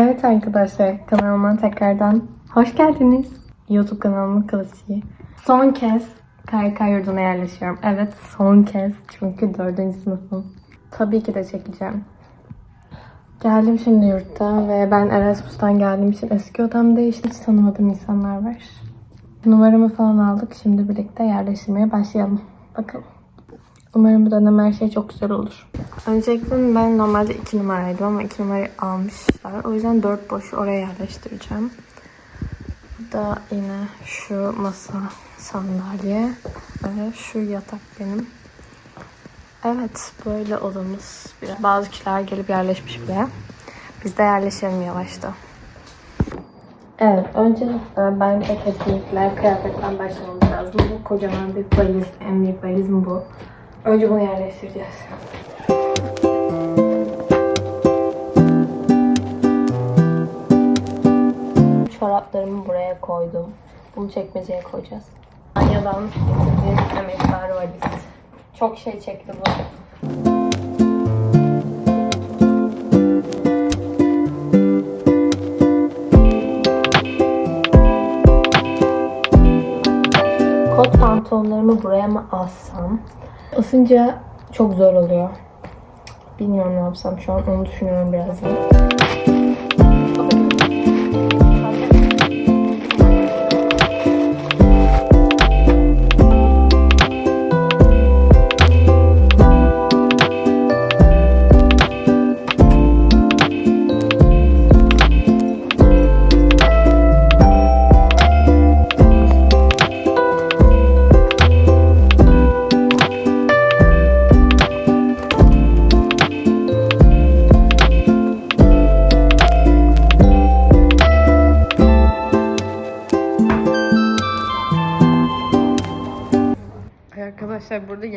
Evet arkadaşlar kanalıma tekrardan hoş geldiniz. YouTube kanalımın klasiği. Son kez KYK yurduna yerleşiyorum. Evet son kez çünkü dördüncü sınıfım. Tabii ki de çekeceğim. Geldim şimdi yurtta ve ben Erasmus'tan geldiğim için eski odamda işte hiç tanımadığım insanlar var. Numaramı falan aldık. Şimdi birlikte yerleştirmeye başlayalım. Bakalım. Umarım bu dönem her şey çok güzel olur. Öncelikle ben normalde 2 numaraydım ama 2 numarayı almışlar. O yüzden 4 boş oraya yerleştireceğim. Bu da yine şu masa sandalye ve şu yatak benim. Evet böyle odamız. Biraz- Bazı kişiler gelip yerleşmiş bile. Biz de yerleşelim yavaşta. Evet, öncelikle bence kesinlikle kıyafetten başlamamız lazım. Bu kocaman bir valiz, en büyük valizim bu. Önce bunu yerleştireceğiz. Çoraplarımı buraya koydum. Bunu çekmeceye koyacağız. Anyadan getirdiğim emektar valiz. Çok şey çekti bu. Kot pantolonlarımı buraya mı alsam? Isınca çok zor oluyor. Bilmiyorum ne yapsam şu an onu düşünüyorum birazdan.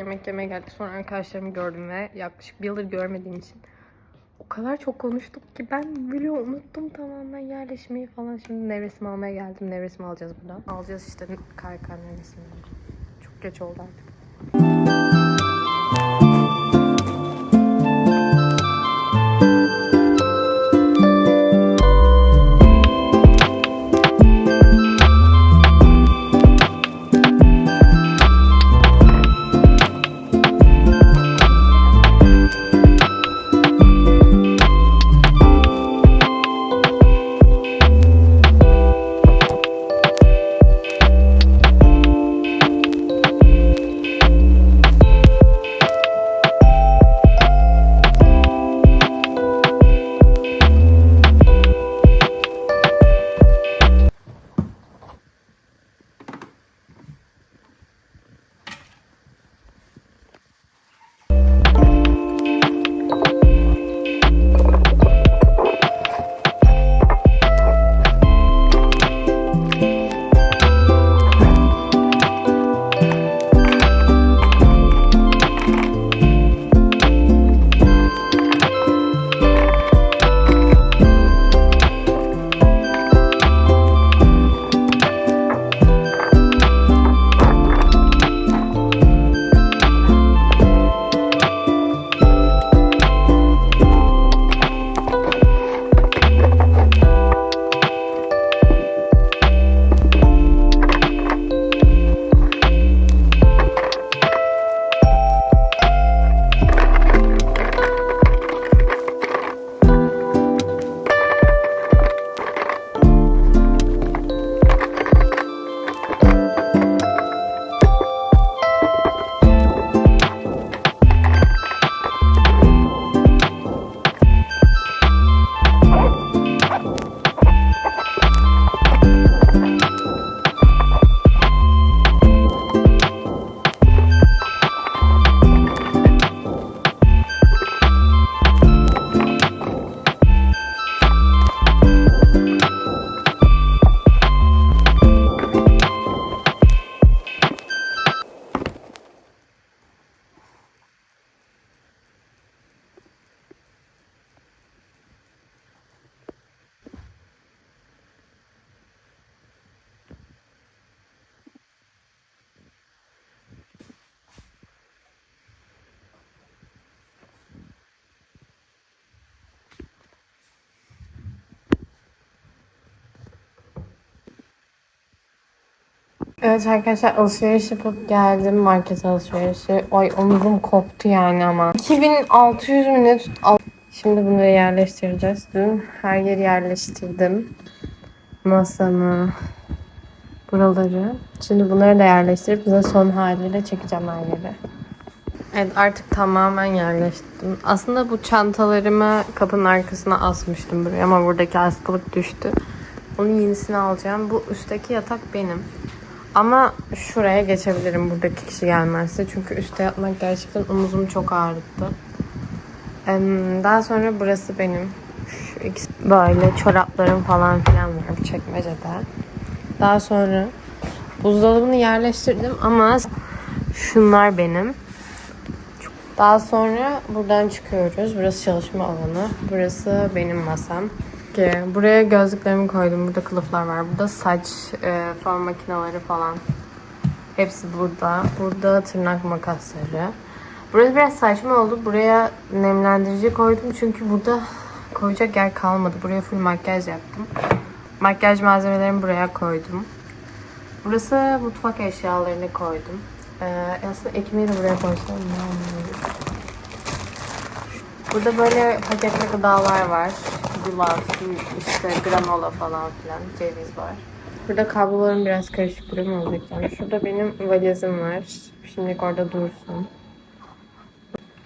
Yemek yemeye geldik. Sonra arkadaşlarımı gördüm ve yaklaşık bir yıldır görmediğim için o kadar çok konuştuk ki ben bile unuttum tamamen yerleşmeyi falan. Şimdi nevresimi almaya geldim. Nevresimi alacağız buradan. Alacağız işte KYK nevresimi. Çok geç oldu artık. Evet arkadaşlar alışveriş yapıp geldim market alışverişi. Ay omuzum koptu yani ama. 2600 mü ne tut? Şimdi bunları yerleştireceğiz. Dün her yeri yerleştirdim. Masamı, buraları. Şimdi bunları da yerleştirip size son haliyle çekeceğim her yeri. Evet artık tamamen yerleştirdim. Aslında bu çantalarımı kapının arkasına asmıştım buraya ama buradaki askılık düştü. Onun yenisini alacağım. Bu üstteki yatak benim. Ama şuraya geçebilirim buradaki kişi gelmezse. Çünkü üstte yatmak gerçekten omuzumu çok ağrıttı. Daha sonra burası benim. Şu ikisi böyle çoraplarım falan filan var bu çekmecede. Daha sonra buzdolabını yerleştirdim ama şunlar benim. Daha sonra buradan çıkıyoruz. Burası çalışma alanı. Burası benim masam. Ki buraya gözlüklerimi koydum. Burada kılıflar var. Burada saç e, fön makineleri falan. Hepsi burada. Burada tırnak makasları. Burası biraz saçma oldu. Buraya nemlendirici koydum. Çünkü burada koyacak yer kalmadı. Buraya full makyaj yaptım. Makyaj malzemelerimi buraya koydum. Burası mutfak eşyalarını koydum. Ee, aslında ekmeği de buraya koysam ne. Burada böyle paketli gıdalar var. Yulaf, işte granola falan filan, ceviz var. Burada kablolarım biraz karışık mı olacak yani. Şurada benim valizim var. Şimdilik orada dursun.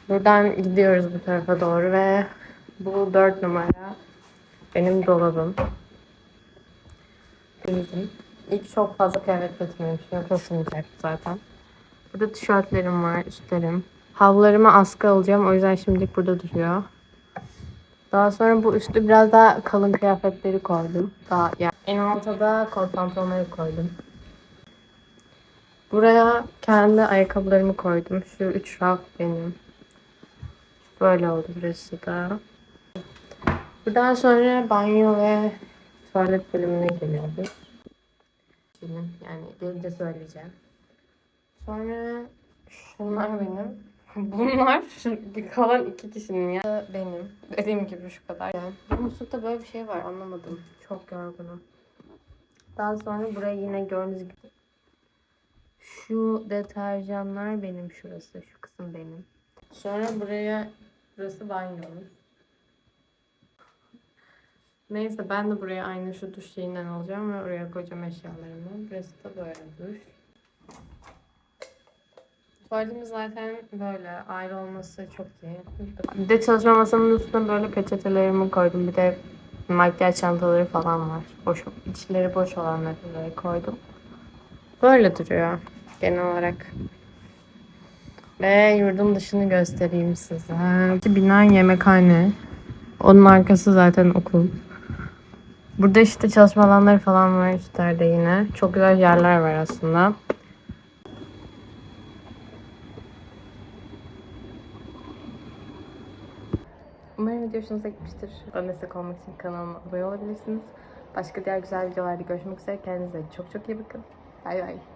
Buradan gidiyoruz bu tarafa doğru ve bu dört numara benim dolabım. Bizim. İlk çok fazla kıyafet getirmemiştim. Yoksa sığmayacaktı zaten. Burada tişörtlerim var, üstlerim. Havlularıma askı alacağım. O yüzden şimdilik burada duruyor. Daha sonra bu üstü biraz daha kalın kıyafetleri koydum. Daha yani en alta da kot pantolonları koydum. Buraya kendi ayakkabılarımı koydum. Şu üç raf benim. Böyle oldu burası da. Buradan sonra banyo ve tuvalet bölümüne geliyoruz. Şimdi yani gelince söyleyeceğim. Sonra şunlar benim. Bunlar bir kalan iki kişinin ya benim. Dediğim gibi şu kadar. Yani bu muslukta böyle bir şey var anlamadım. Çok yorgunum. Daha sonra buraya yine gördüğünüz gibi şu deterjanlar benim şurası. Şu kısım benim. Sonra buraya burası banyomuz. Neyse ben de buraya aynı şu duş şeyinden alacağım ve oraya koyacağım eşyalarımı. Burası da böyle duş. Tuvaletimiz zaten böyle ayrı olması çok iyi. Bir de çalışma masamın üstüne böyle peçetelerimi koydum. Bir de makyaj çantaları falan var. Boş, içleri boş olanları böyle koydum. Böyle duruyor genel olarak. Ve yurdun dışını göstereyim size. Bina yemekhane. Onun arkası zaten okul. Burada işte çalışma alanları falan var üstlerde yine. Çok güzel yerler var aslında. Umarım video hoşunuza gitmiştir. Bana destek olmak için kanalıma abone olabilirsiniz. Başka diğer güzel videolarda görüşmek üzere. Kendinize çok çok iyi bakın. Bay bay.